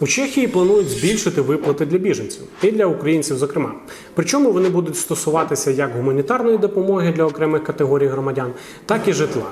У Чехії планують збільшити виплати для біженців і для українців, зокрема. Причому вони будуть стосуватися як гуманітарної допомоги для окремих категорій громадян, так і житла.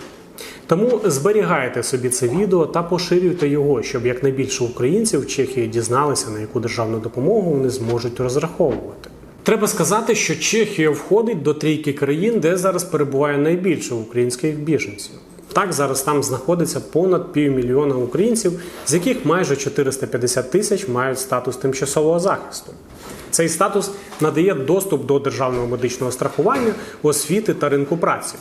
Тому зберігайте собі це відео та поширюйте його, щоб якнайбільше українців в Чехії дізналися, на яку державну допомогу вони зможуть розраховувати. Треба сказати, що Чехія входить до трійки країн, де зараз перебуває найбільше українських біженців. Так, зараз там знаходиться понад півмільйона українців, з яких майже 450 тисяч мають статус тимчасового захисту. Цей статус надає доступ до державного медичного страхування, освіти та ринку праці.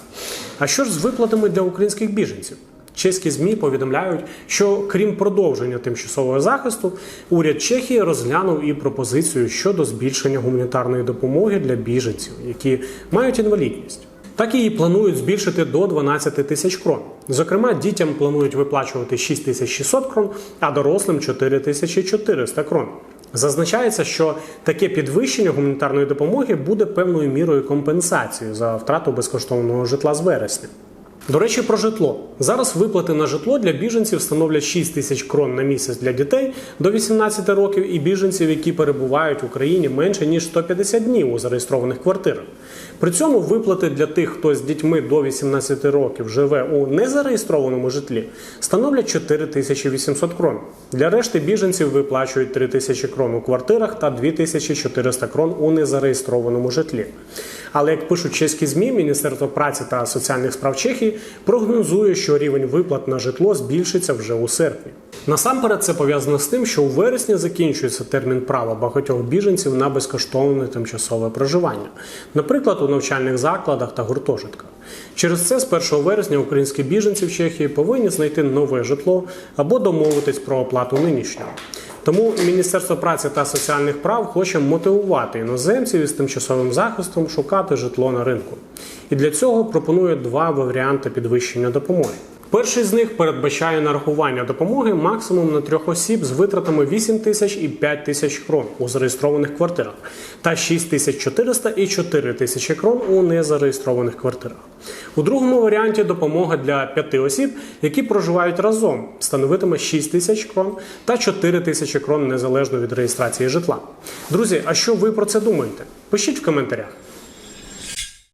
А що ж з виплатами для українських біженців? Чеські ЗМІ повідомляють, що крім продовження тимчасового захисту, уряд Чехії розглянув і пропозицію щодо збільшення гуманітарної допомоги для біженців, які мають інвалідність. Так її планують збільшити до 12 тисяч крон. Зокрема, дітям планують виплачувати 6600 крон, а дорослим 4400 крон. Зазначається, що таке підвищення гуманітарної допомоги буде певною мірою компенсацією за втрату безкоштовного житла з вересня. До речі, про житло. Зараз виплати на житло для біженців становлять 6 тисяч крон на місяць для дітей до 18 років і біженців, які перебувають в Україні менше ніж 150 днів у зареєстрованих квартирах. При цьому виплати для тих, хто з дітьми до 18 років живе у незареєстрованому житлі, становлять 4800 крон. Для решти біженців виплачують 3000 крон у квартирах та 2400 крон у незареєстрованому житлі. Але як пишуть чеські змі, Міністерство праці та соціальних справ Чехії прогнозує, що рівень виплат на житло збільшиться вже у серпні. Насамперед, це пов'язано з тим, що у вересні закінчується термін права багатьох біженців на безкоштовне тимчасове проживання, наприклад, у навчальних закладах та гуртожитках. Через це з 1 вересня українські біженці в Чехії повинні знайти нове житло або домовитись про оплату нинішнього. Тому Міністерство праці та соціальних прав хоче мотивувати іноземців із тимчасовим захистом шукати житло на ринку. І для цього пропонує два варіанти підвищення допомоги. Перший з них передбачає нарахування допомоги максимум на трьох осіб з витратами 8 тисяч і 5 тисяч крон у зареєстрованих квартирах та 6 тисяч 400 і 4 тисячі крон у незареєстрованих квартирах. У другому варіанті допомога для п'яти осіб, які проживають разом, становитиме 6 тисяч крон та 4 тисячі крон незалежно від реєстрації житла. Друзі, а що ви про це думаєте? Пишіть в коментарях.